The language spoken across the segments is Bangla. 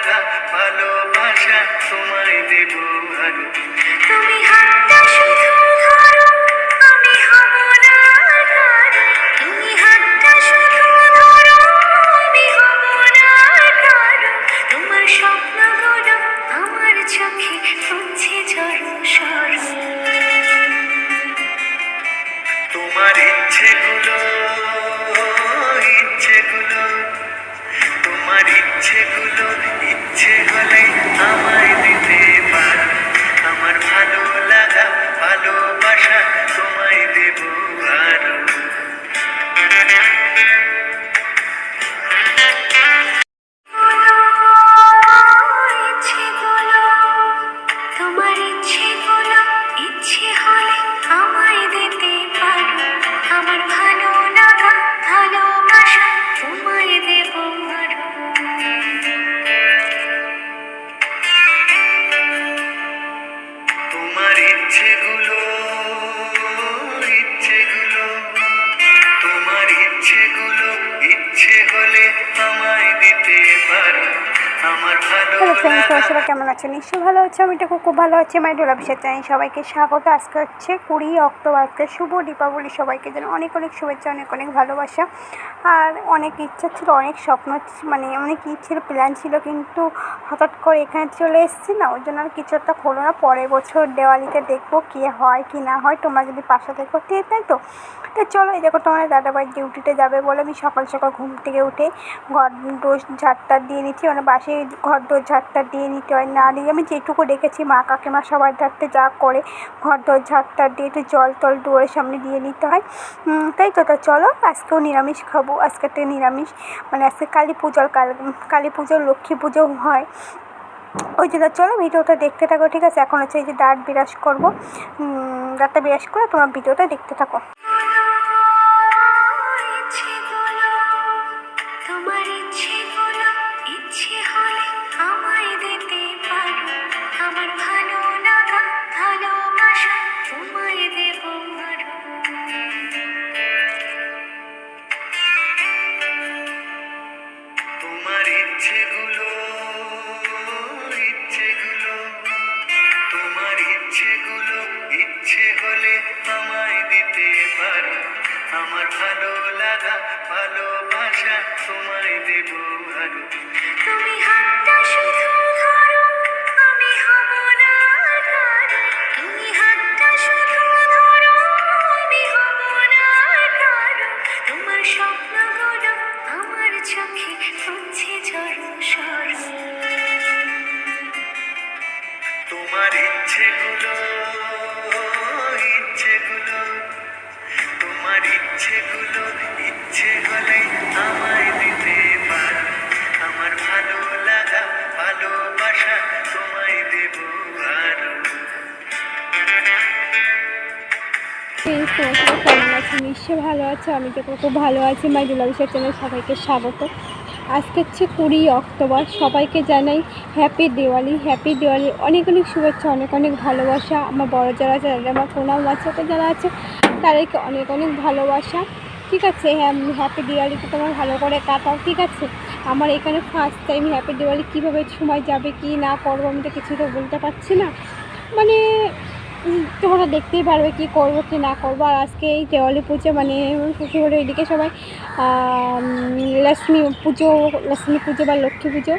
লাগা ভালোবাসা তোমায় দেব আরও তুমি হাতটা শুধু ধরো আমি হব না তুমি হাতটা শুধু ধরো আমি হব না কারও। তোমার স্বপ্নগুলো আমার চোখে ফুটছে ঝড়ো সরো তোমার ইচ্ছেগুলো তোমার ইচ্ছেগুলো ইচ্ছে হলে আমায় দিতে পার। আমার ভালো লাগা ভালোবাসা তোমায় দেব আরও কেমন আছো নিশ্চয়ই ভালো আছো, আমি তো খুব ভালো আছি, মাই ডোলা বিষয় জানাই সবাইকে স্বাগত। আজকে হচ্ছে কুড়ি অক্টোবর, আজকে শুভ দীপাবলি। সবাইকে যেন অনেক অনেক শুভেচ্ছা, অনেক অনেক ভালোবাসা। আর অনেক ইচ্ছা ছিল, অনেক স্বপ্ন মানে অনেক ইচ্ছে প্ল্যান ছিল, কিন্তু হঠাৎ করে এখানে চলে এসেছি না, ওই জন্য আর কিছু একটা হলো না। পরের বছর দেওয়ালিতে দেখব কী হয়, কি না হয়। তোমরা যদি পাশে দেখো ঠিক তাই তো? তো চলো, এই দেখো তোমার দাদাভাই ডিউটিতে যাবে বলে আমি সকাল সকাল ঘুম থেকে উঠে ঘর ডোস ঝাড়টা দিয়ে নিচ্ছি। মানে বাসে ঘর ডোর ঝাড়টা দিয়ে নিতে হয়। না দিয়ে আমি যেটুকু দেখেছি মা কাকিমা সবার ধারতে যা করে, ঘর ডোর ঝাড়টা দিয়ে একটু জল টল দুয়ারের সামনে দিয়ে নিতে হয়। তাই তো, তা চলো, আজকেও নিরামিষ খাব, আজকে থেকে নিরামিষ মানে আজকে কালী পুজোর কাল, কালী পুজো লক্ষ্মী পুজো হয়। ওই জন্য চলো ভিডিওটা দেখতে থাকো, ঠিক আছে? এখন হচ্ছে এই যে দাঁত বিরাজ করব। দাঁতটা বিরাজ করে তোমার ভিডিওটা দেখতে থাকো। আমার ভালো লাগা ভালোবাসা তোমায় দেবো ভালো তুমি হাতটা শুধু ভালো আছো? আমি তো খুব ভালো আছি। মাই দুলাবিশের চ্যানেল সবাইকে স্বাগত। আজকে হচ্ছে কুড়ি অক্টোবর। সবাইকে জানাই হ্যাপি দিওয়ালি হ্যাপি দিওয়ালি অনেক অনেক শুভেচ্ছা, অনেক অনেক ভালোবাসা। আমার বড় যারা আছে তাদের আমার প্রণাম আছে যারা আছে, তাদেরকে অনেক অনেক ভালোবাসা। ঠিক আছে? হ্যাঁ হ্যাপি দিওয়ালিতে তোমার ভালো করে কাটাও, ঠিক আছে? আমার এখানে ফার্স্ট টাইম হ্যাপি দিওয়ালি কীভাবে সময় যাবে, কি না করব আমি তো কিছু তো বলতে পারছি না। মানে তোমরা দেখতেই পারবে কি করব, কি না করব। আর আজকে এই দেওয়ালি পুজো মানে শ্বশুরবাড়ি এদিকে সবাই লক্ষ্মী পুজো লক্ষ্মী পুজো বা লক্ষ্মী পুজো।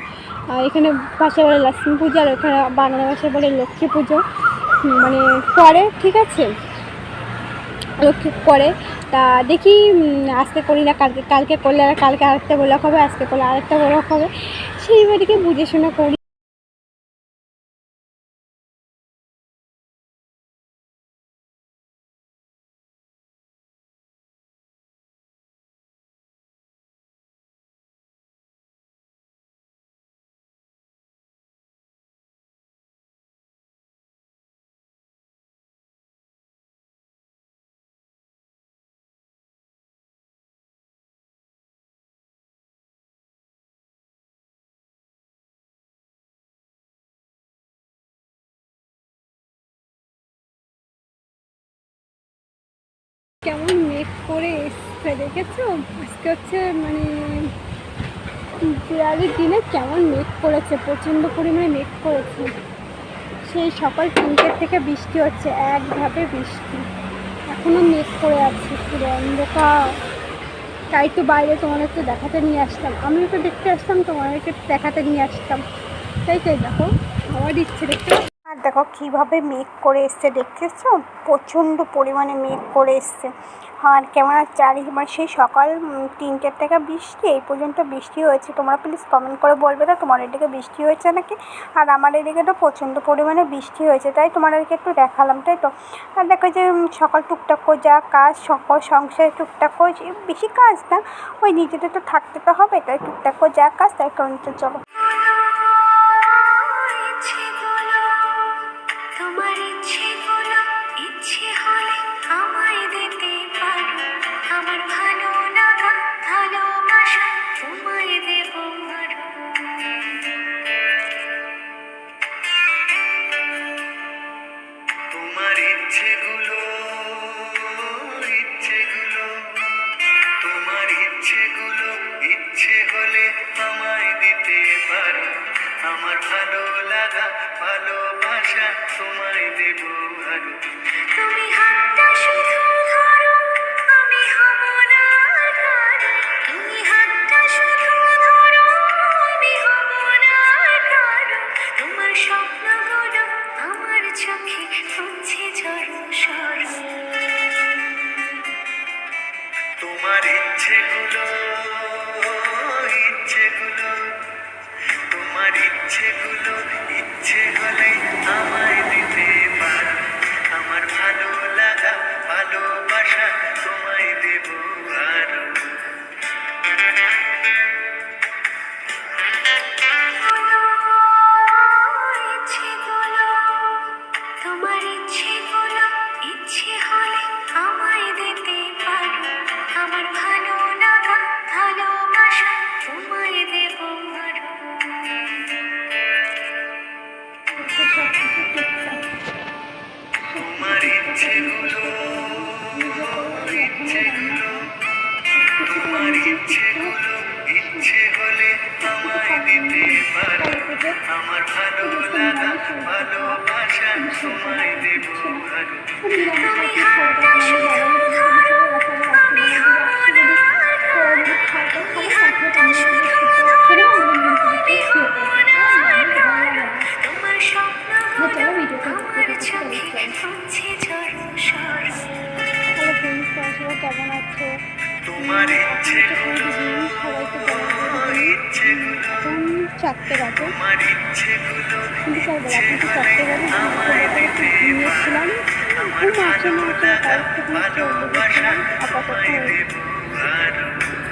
এখানে ভাষা বলে লক্ষ্মী পুজো, আর ওখানে বাংলা ভাষায় বলে লক্ষ্মী পুজো। মানে করে, ঠিক আছে? লক্ষ্মী করে। তা দেখি আজকে করি না, কালকে কালকে করলে আর কালকে আরেকটা ব্লক হবে, আজকে করলে আরেকটা ব্লক হবে। সেইবারকে বুঝে শুনে করি। কেমন মেঘ করে এসছে দেখেছ? আজকে হচ্ছে মানে দেওয়ালির দিনে কেমন মেঘ করেছে, প্রচণ্ড পরিমাণে মেঘ করেছে। সেই সকাল তিনটের থেকে বৃষ্টি হচ্ছে একভাবে বৃষ্টি। এখনও মেঘ করে আছে, পুরো অন্ধকার। তাই তো বাইরে তোমাদেরকে দেখাতে নিয়ে আসতাম আমিও তো দেখতে আসতাম, তোমাদেরকে দেখাতে নিয়ে আসতাম। তাই তাই দেখো আমার ইচ্ছে দেখতে দেখো কীভাবে মেঘ করে এসছে দেখতেছো প্রচণ্ড পরিমাণে মেঘ করে এসছে। আর ক্যামেরার চারি মানে সেই সকাল তিনটের থেকে বৃষ্টি, এই পর্যন্ত বৃষ্টি হয়েছে। তোমরা প্লিজ কমেন্ট করে বলবে তো তোমার এদিকে বৃষ্টি হয়েছে নাকি? আর আমার এদিকে তো প্রচণ্ড পরিমাণে বৃষ্টি হয়েছে, তাই তোমাদেরকে একটু দেখালাম, তাই তো? আর দেখো যে সকাল টুকটাক করে যা কাজ সকল সংসারে টুকটাক করে বেশি কাজ না, ওই নিজেদের তো থাকতে তো হবে, তাই টুকটাক করে যা কাজ, তাই কারণ চলো। তোমার ইচ্ছেগুলো ভালো লাগা ভালোবাসা তোমায় দেব ভালো তুমি হাতটা শুধু ধরো পারো আমার ভালো লাগা ভালোবাসা। তোমায় দেব আপাতত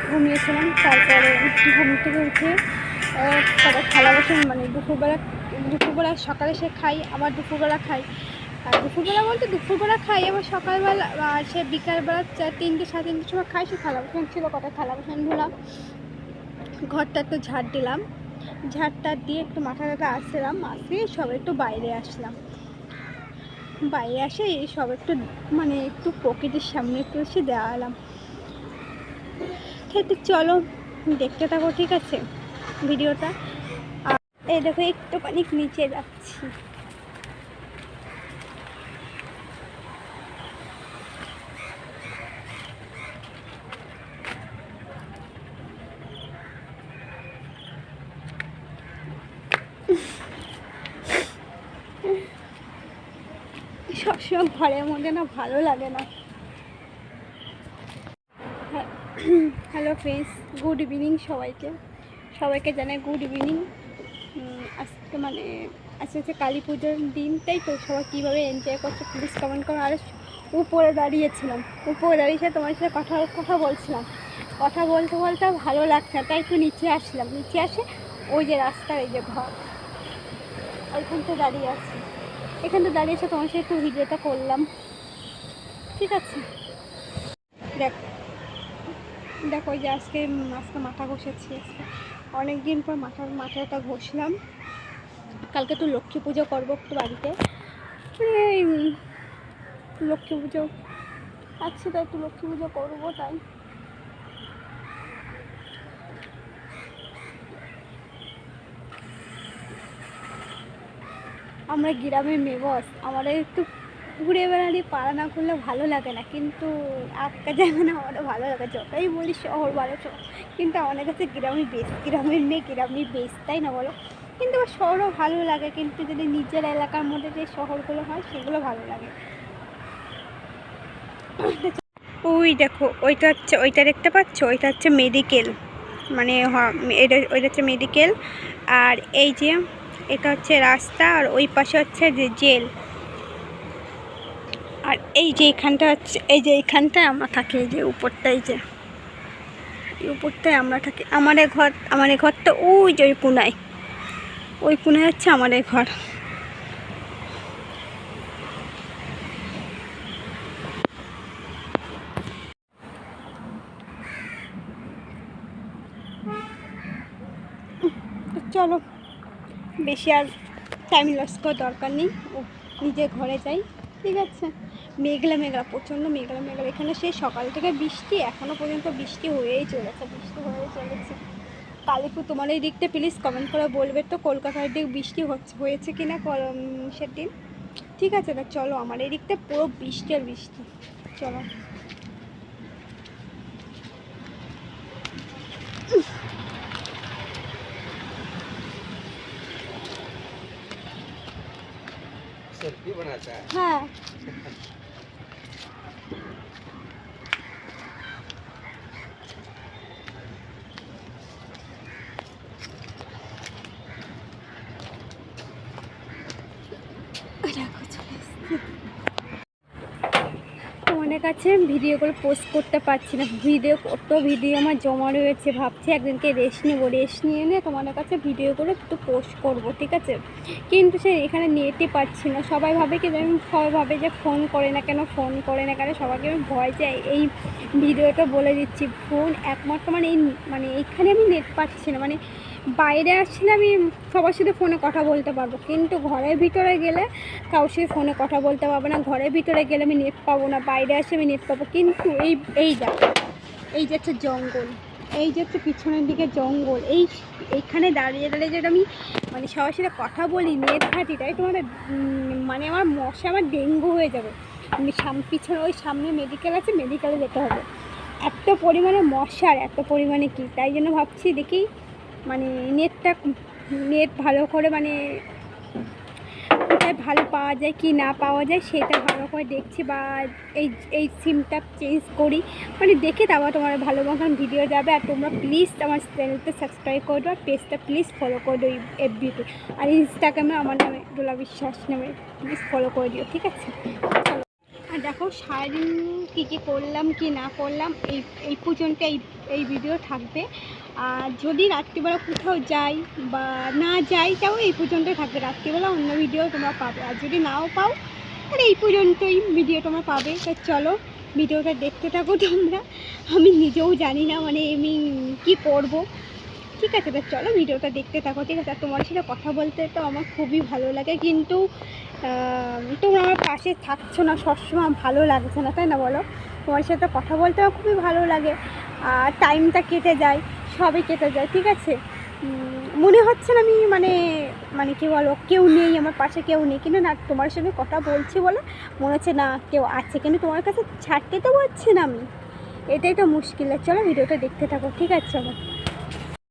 ঘুমিয়েছিলাম। তারপরে ঘুম থেকে উঠে তারপর থালা বাসন মানে দুপুরবেলা দুপুরবেলা সকালে সে খাই, আবার দুপুরবেলা খাই। আর দুপুরবেলা বলতে দুপুরবেলা খাই, আবার সকালবেলা সে বিকালবেলা চার, তিনটে, সাড়ে তিনটের সময় খাই সে থালা বাসন ছিল কটা? থালা বাসন ধুলাম ঘরটা একটু ঝাড় দিলাম। ঝাড়টা দিয়ে একটু মাথা টাথা আসলাম আসে সবাই একটু বাইরে আসলাম। বাইরে আসে এই সব একটু মানে একটু প্রকৃতির সামনে একটু এসে দেওয়ালাম তো চলো, দেখতে থাকো, ঠিক আছে? ভিডিওটা। এই দেখো, একটুখানি নিচে যাচ্ছি। সবসময় ঘরের মধ্যে না ভালো লাগে না। হ্যালো ফ্রেন্ডস গুড ইভিনিং সবাইকে। সবাইকে জানাই গুড ইভিনিং আজকে মানে আজকে হচ্ছে কালী পুজোর দিনটাই তো? সবাই কীভাবে এনজয় করছে প্লিজ কমেন্ট করো। আর উপরে দাঁড়িয়েছিলাম। উপরে দাঁড়িয়ে তোমার সাথে কথা কথা বলছিলাম। কথা বলতে বলতে ভালো লাগছে তাই একটু নিচে আসলাম নিচে আসে ওই যে রাস্তার এই যে ঘর ওইখান থেকে দাঁড়িয়ে আছি। এখান থেকে দাঁড়িয়ে এসে তোমার সাথে একটু ভিডিওটা করলাম। ঠিক আছে? দেখ, দেখো ওই যে আজকে আজকে মাথা ঘষেছি আজকে। অনেক দিন পর মাথার মাথাটা ঘষলাম। কালকে তো লক্ষ্মী পুজো করব একটু বাড়িতে। এই লক্ষ্মী পুজো, আজকে তো একটু লক্ষ্মী পুজো করব তাই। আমরা গ্রামের মেবস আমাদের একটু ঘুরে বেড়ালে, পাড়া না করলে ভালো লাগে না। কিন্তু আটকা যাবে না আমারও ভালো লাগে, যতই বলি শহর ভালো কিন্তু আমাদের কাছে গ্রামই বেশ গ্রামের মেয়ে গ্রামই বেশ তাই না বলো? কিন্তু শহরও ভালো লাগে, কিন্তু যদি নিজের এলাকার মধ্যে যে শহরগুলো হয়, সেগুলো ভালো লাগে। ওই দেখো, ওইটা হচ্ছে, ওইটা দেখতে পাচ্ছ? ওইটা হচ্ছে মেডিকেল মানে এটা, ওইটা হচ্ছে মেডিকেল আর এই যে এটা হচ্ছে রাস্তা আর ওই পাশে হচ্ছে যে জেল। আর এই যে এখানটা হচ্ছে এই যে এইখানটায় আমরা থাকি, এই যে উপরটাই যে উপরটায় আমরা থাকি। আমার ঘর আমাদের ঘরটা ওই যে ওই কোনায়। ওই কোনায় হচ্ছে আমাদের ঘর। চলো। বেশি আর টাইম লস করার দরকার নেই। ও নিজে ঘরে যাই, ঠিক আছে? মেঘলা মেঘলা, প্রচণ্ড মেঘলা মেঘলা। এখানে সেই সকাল থেকে বৃষ্টি এখনও পর্যন্ত বৃষ্টি হয়েই চলেছে, বৃষ্টি হয়ে চলেছে। কালীপুর তোমার এই দিকটা প্লিজ কমেন্ট করে বলবে তো, কলকাতার দিক বৃষ্টি হচ্ছে, হয়েছে কি না সেদিন? ঠিক আছে না চলো, আমার এই দিকটা পুরো বৃষ্টি আর বৃষ্টি। চলো। হ্যাঁ তোমাদের কাছে ভিডিওগুলো পোস্ট করতে পারছি না। ভিডিও কত ভিডিও আমার জমা রয়েছে ভাবছি, একদিনকে রেস্ট নেব। রেস্ট নিয়ে নিয়ে তোমাদের কাছে ভিডিওগুলো একটু পোস্ট করব, ঠিক আছে? কিন্তু সে এখানে নেটই পাচ্ছি না। সবাই ভাবে কি আমি সবাই ভাবে যে ফোন করে না কেন ফোন করে না কেন, সবাইকে আমি ভয় যাই এই ভিডিওটা বলে দিচ্ছি। ফোন একমাত্র মানে এই মানে এইখানে আমি নেট পাচ্ছি না। মানে বাইরে আসলে আমি সবার সাথে ফোনে কথা বলতে পারব কিন্তু ঘরের ভিতরে গেলে কারোর সাথে ফোনে কথা বলতে পারব না। ঘরের ভিতরে গেলে আমি নেট পাবো না বাইরে আসে আমি নেট পাবো। কিন্তু এই এই দেখো এই যে হচ্ছে জঙ্গল এই যে হচ্ছে পিছনের দিকে জঙ্গল এই এইখানে দাঁড়িয়ে দাঁড়িয়ে যেটা আমি মানে সবার সাথে কথা বলি নেট ঘাঁটি তাই উম, মানে আমার মশা আমার ডেঙ্গু হয়ে যাবে। সাম পিছনে ওই সামনে মেডিকেল আছে মেডিকেলে যেতে হবে। এত পরিমাণে মশার এত পরিমাণে কি তাই জন্য ভাবছি দেখি মানে নেটটা নেট ভালো করে মানে কোথায় ভালো পাওয়া যায় কি না পাওয়া যায় সেটা ভালো করে দেখছি বা এই এই সিমটা চেঞ্জ করি। মানে দেখে তারপর তোমার ভালো মতন ভিডিও যাবে। আর তোমরা প্লিজ আমার চ্যানেলটা সাবস্ক্রাইব করে দাও আর পেজটা প্লিজ ফলো করে দিও এফবিতে আর ইনস্টাগ্রামে আমার নামে দোলা বিশ্বাস নামে প্লিজ ফলো করে দিও, ঠিক আছে? দেখো সারাদিন কী কী করলাম, কি না করলাম, এই এই পর্যন্ত এই এই ভিডিও থাকবে। আর যদি রাত্রিবেলা কোথাও যাই বা না যাই, তাও এই পর্যন্তই থাকবে। রাত্রিবেলা অন্য ভিডিও তোমরা পাবে। আর যদি নাও পাও, তাহলে এই পর্যন্তই ভিডিও তোমরা পাবে। তো চলো ভিডিওটা দেখতে থাকো তোমরা। আমি নিজেও জানি না মানে আমি কি করব। ঠিক আছে তো চলো ভিডিওটা দেখতে থাকো, ঠিক আছে? আর তোমার সাথে কথা বলতে তো আমার খুবই ভালো লাগে, কিন্তু তোমরা আমার পাশে থাকছো না, সবসময় ভালো লাগছে না, তাই না বলো? তোমার সাথে কথা বলতে আমার খুবই ভালো লাগে, আর টাইমটা কেটে যায়, সবই কেটে যায়, ঠিক আছে? মনে হচ্ছে না আমি মানে মানে কি বলো, কেউ নেই, আমার পাশে কেউ নেই, কিন্তু না, তোমার সঙ্গে কথা বলছি বলে মনে হচ্ছে না কেউ আছে, কিন্তু তোমার কাছে ছাড়তে তো পারছি না আমি। এটাই তো মুশকিল, চলো ভিডিওটা দেখতে থাকো, ঠিক আছে? আমার